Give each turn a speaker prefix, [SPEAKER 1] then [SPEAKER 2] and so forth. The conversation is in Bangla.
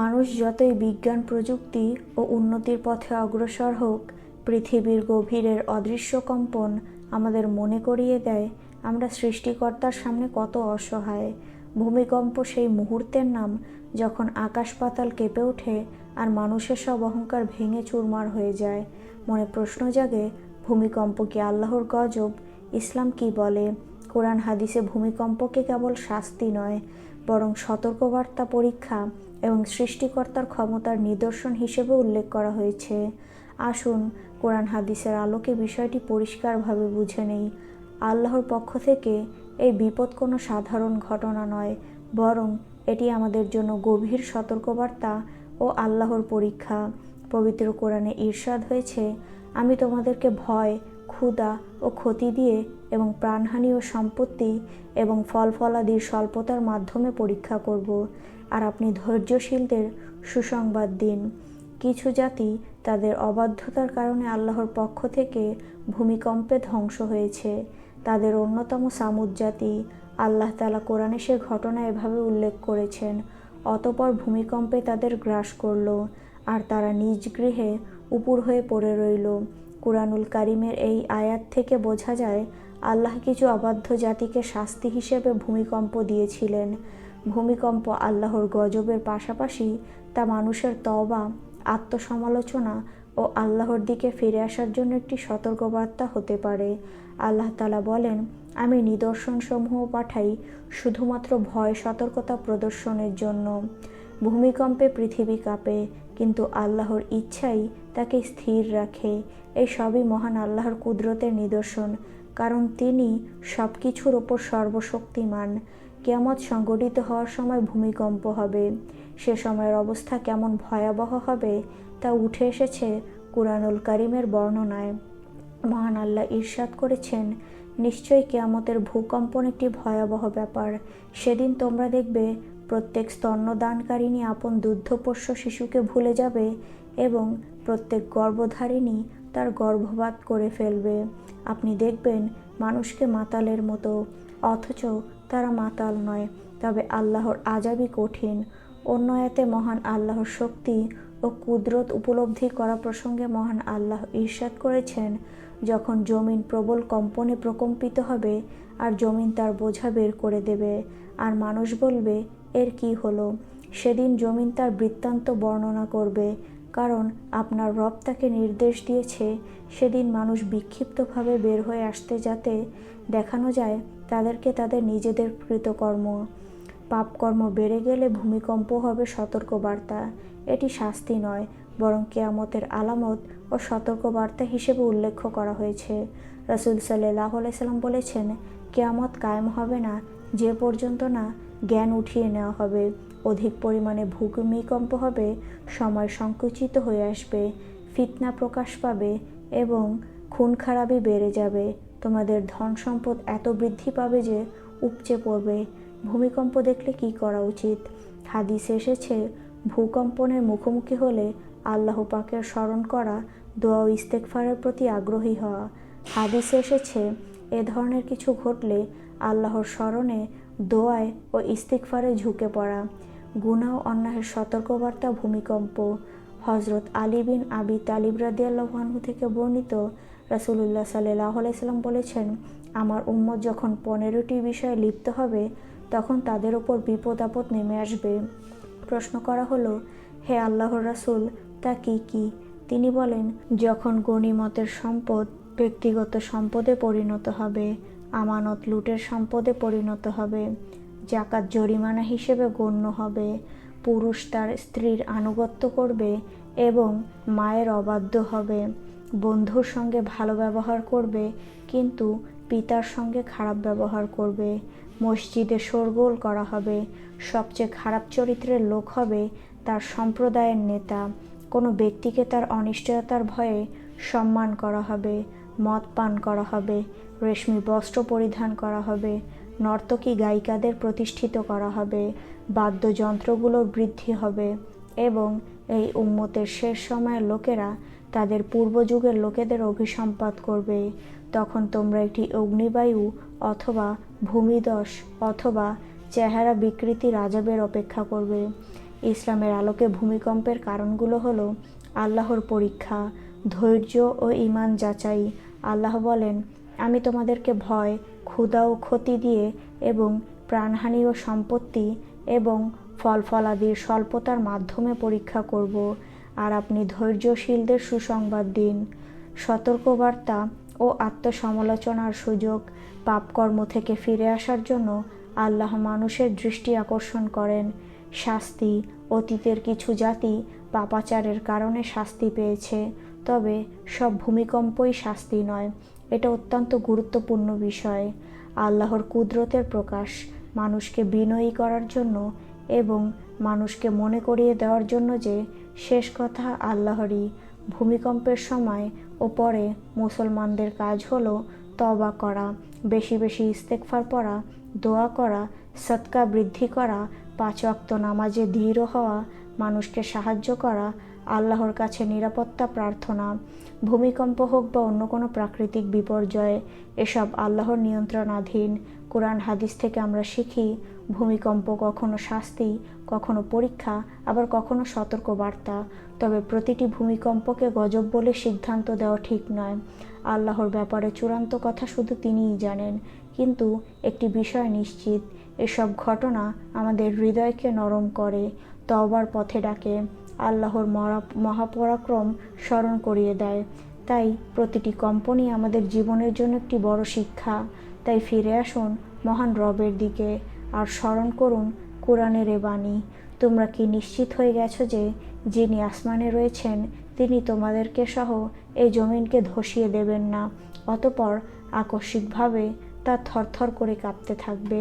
[SPEAKER 1] মানুষ যতই বিজ্ঞান, প্রযুক্তি ও উন্নতির পথে অগ্রসর হোক, পৃথিবীর গভীরের অদৃশ্য কম্পন আমাদের মনে করিয়ে দেয়, আমরা সৃষ্টিকর্তার সামনে কত অসহায়। ভূমিকম্প সেই মুহূর্তের নাম যখন আকাশ পাতাল কেঁপে ওঠে আর মানুষের সব অহংকার ভেঙে চুরমার হয়ে যায়। মনে প্রশ্ন জাগে, ভূমিকম্প কি আল্লাহর গজব? ইসলাম কি বলে? কোরআন হাদিসে ভূমিকম্পকে কেবল শাস্তি নয়, বরং সতর্কবার্তা পরীক্ষা। এবং সৃষ্টিকর্তার ক্ষমতার নিদর্শন হিসেবে উল্লেখ করা হয়েছে। আসুন, কোরআন হাদিসের আলোকে বিষয়টি পরিষ্কারভাবে বুঝে নেই। আল্লাহর পক্ষ থেকে এই বিপদ কোনো সাধারণ ঘটনা নয়, বরং এটি আমাদের জন্য গভীর সতর্কবার্তা ও আল্লাহর পরীক্ষা। পবিত্র কোরআনে ঈর্ষাদ হয়েছে, আমি তোমাদেরকে ভয়, ক্ষুধা ও ক্ষতি দিয়ে এবং প্রাণহানি ও সম্পত্তি এবং ফল ফলাদির স্বল্পতার মাধ্যমে পরীক্ষা করব। আর আপনি ধৈর্যশীলদের সুসংবাদ দিন। কিছু জাতি তাদের অবাধ্যতার কারণে আল্লাহর পক্ষ থেকে ভূমিকম্পে ধ্বংস হয়েছে। তাদের অন্যতম সামুদ জাতি, আল্লাহ তালা কোরআনে সে ঘটনা এভাবে উল্লেখ করেছেন, অতপর ভূমিকম্পে তাদের গ্রাস করল, আর তারা নিজ গৃহে উপুর হয়ে পড়ে রইল। কুরআনুল কারিমের এই আয়াত থেকে বোঝা যায়, আল্লাহ কিছু অবাধ্য জাতিকে শাস্তি হিসেবে ভূমিকম্প দিয়েছিলেন। ভূমিকম্প আল্লাহর গজবের পাশাপাশি তা মানুষের তওবা, আত্মসমালোচনা ও আল্লাহর দিকে ফিরে আসার জন্য একটি সতর্কবার্তা হতে পারে। আল্লাহ তালা বলেন, আমি নিদর্শনসমূহ পাঠাই শুধুমাত্র ভয়, সতর্কতা প্রদর্শনের জন্য। ভূমিকম্পে পৃথিবী কাঁপে, কিন্তু আল্লাহর ইচ্ছাই তাকে স্থির রাখে। এই সবই মহান আল্লাহর কুদরতের নিদর্শন, কারণ তিনি সব কিছুর ওপর সর্বশক্তিমান। কেয়ামত সংগঠিত হওয়ার সময় ভূমিকম্প হবে। সে সময়ের অবস্থা কেমন ভয়াবহ হবে, তা উঠে এসেছে কুরআনুল কারিমের বর্ণনায়। মহান আল্লাহ ঈর্ষাদ করেছেন, নিশ্চয়ই কেয়ামতের ভূকম্পন একটি ভয়াবহ ব্যাপার। সেদিন তোমরা দেখবে প্রত্যেক স্তন্যদানকারিণী আপন দুগ্ধপোষ্য শিশুকে ভুলে যাবে এবং প্রত্যেক গর্ভধারিণী তার গর্ভপাত করে ফেলবে। আপনি দেখবেন মানুষকে মাতালের মতো, অথচ তারা মাতাল নয়। তবে আল্লাহর আজাবই কঠিন। অন্য এতে মহান আল্লাহর শক্তি ও কুদরত উপলব্ধি করা প্রসঙ্গে মহান আল্লাহ ঈর্ষাদ করেছেন, যখন জমিন প্রবল কম্পনে প্রকম্পিত হবে আর জমিন তার বোঝা বের করে দেবে। আর মানুষ বলবে, এর কি হলো? সেদিন জমিন তার বৃত্তান্ত বর্ণনা করবে। কারণ আপনার রব তাকে নির্দেশ দিয়েছে, সেদিন মানুষ বিক্ষিপ্তভাবে বের হয়ে আসতে যাতে দেখানো যায় তাদেরকে তাদের নিজেদের কৃতকর্ম। পাপকর্ম বেড়ে গেলে ভূমিকম্প হবে সতর্কবার্তা। এটি শাস্তি নয়, বরং কেয়ামতের আলামত ও সতর্কবার্তা হিসেবে উল্লেখ করা হয়েছে। রসুল সাল্লাহ আলাইসাল্লাম বলেছেন, কেয়ামত কায়েম হবে না, যে পর্যন্ত না জ্ঞান উঠিয়ে নেওয়া হবে। অধিক পরিমাণে ভূমিকম্প হবে, সময় সংকুচিত হয়ে আসবে, ফিতনা প্রকাশ পাবে এবং খুন খারাপই বেড়ে যাবে। তোমাদের ধন সম্পদ এত বৃদ্ধি পাবে যে উপচে পড়বে। ভূমিকম্প দেখলে কি করা উচিত? হাদিস এসেছে, ভূকম্পনের মুখোমুখি হলে আল্লাহ পাকের স্মরণ করা, দোয়া ও ইস্তেকফারের প্রতি আগ্রহী হওয়া। হাদিস এসেছে, এ ধরনের কিছু ঘটলে আল্লাহর স্মরণে দোয়ায় ও ইস্তিকফারে ঝুঁকে পড়া। গুনা ও অন্যায়ের সতর্কবার্তা ভূমিকম্প। হজরত আলী বিন আবি তালিব রাদিয়াল্লাহানহু থেকে বর্ণিত রাসুলুল্লাহ সাল্লাহ আলাইসাল্লাম বলেছেন, আমার উম্মত যখন পনেরোটি বিষয়ে লিপ্ত হবে, তখন তাদের ওপর বিপদ আপদ নেমে আসবে। প্রশ্ন করা হলো, হে আল্লাহর রাসুল, তা কি কি? তিনি বলেন, যখন গণিমতের সম্পদ ব্যক্তিগত সম্পদে পরিণত হবে, আমানত লুটের সম্পদে পরিণত হবে। জাকাত জরিমানা হিসেবে গণ্য হবে, পুরুষ তার স্ত্রীর আনুগত্য করবে এবং মায়ের অবাধ্য হবে। বন্ধুর সঙ্গে ভালো ব্যবহার করবে, কিন্তু পিতার সঙ্গে খারাপ ব্যবহার করবে। মসজিদে শোরগোল করা হবে, সবচেয়ে খারাপ চরিত্রের লোক হবে তার সম্প্রদায়ের নেতা। কোনো ব্যক্তিকে তার অনিশ্চয়তার ভয়ে সম্মান করা হবে, মদ পান করা হবে, রেশমি বস্ত্র পরিধান করা হবে নর্তকী গায়িকাদের প্রতিষ্ঠিত করা হবে, বাদ্যযন্ত্রগুলোর বৃদ্ধি হবে এবং এই উম্মতের শেষ সময়ের লোকেরা তাদের পূর্বযুগের লোকেদের অভিসম্পাত করবে। তখন তোমরা একটি অগ্নিবায়ু অথবা ভূমিদশ অথবা চেহারা বিকৃতি রাজাবের অপেক্ষা করবে। ইসলামের আলোকে ভূমিকম্পের কারণগুলো হলো আল্লাহর পরীক্ষা, ধৈর্য ও ইমান যাচাই। আল্লাহ বলেন আমি তোমাদেরকে ভয়, ক্ষুধা ও ক্ষতি দিয়ে এবং প্রাণহানি ও সম্পত্তি এবং ফল ফলাদির স্বল্পতার মাধ্যমে পরীক্ষা করব, আর আপনি ধৈর্যশীলদের সুসংবাদ দিন। সতর্কবার্তা ও আত্মসমালোচনার সুযোগ পাপকর্ম থেকে ফিরে আসার জন্য আল্লাহ মানুষের দৃষ্টি আকর্ষণ করেন। শাস্তি অতীতের কিছু জাতি পাপাচারের কারণে শাস্তি পেয়েছে, তবে সব ভূমিকম্পই শাস্তি নয়। এটা অত্যন্ত গুরুত্বপূর্ণ বিষয়। আল্লাহর কুদরতের প্রকাশ, মানুষকে বিনয়ী করার জন্য এবং মানুষকে মনে করিয়ে দেওয়ার জন্য যে শেষ কথা আল্লাহরই। ভূমিকম্পের সময় ও পরে মুসলমানদের কাজ হলো তবা করা, বেশি বেশি ইস্তেকফার পড়া, দোয়া করা সৎকা বৃদ্ধি করা, পাঁচ ওয়াক্ত নামাজে দৃঢ় হওয়া, মানুষকে সাহায্য করা আল্লাহর কাছে নিরাপত্তা প্রার্থনা, ভূমিকম্প হোক বা অন্য কোনো প্রাকৃতিক বিপর্যয়, এসব আল্লাহর নিয়ন্ত্রণাধীন। কোরআন হাদিস থেকে আমরা শিখি, ভূমিকম্প কখনো শাস্তি, কখনো পরীক্ষা, আবার কখনো সতর্ক বার্তা তবে প্রতিটি ভূমিকম্পকে গজব বলে সিদ্ধান্ত দেওয়া ঠিক নয়। আল্লাহর ব্যাপারে চূড়ান্ত কথা শুধু তিনিই জানেন। কিন্তু একটি বিষয় নিশ্চিত, এসব ঘটনা আমাদের হৃদয়কে নরম করে, তওবার পথে ডাকে। আল্লাহর মহাপরাক্রম স্মরণ করিয়ে দেয়। তাই প্রতিটি কম্পনই আমাদের জীবনের জন্য একটি বড় শিক্ষা। তাই ফিরে আসুন মহান রবের দিকে আর স্মরণ করুন কোরআনের এ বাণী। তোমরা কি নিশ্চিত হয়ে গেছো যে যিনি আসমানে রয়েছেন, তিনি তোমাদেরকে সহ এই জমিনকে ধসিয়ে দেবেন না, অতপর আকস্মিকভাবে তা থরথর করে কাঁপতে থাকবে।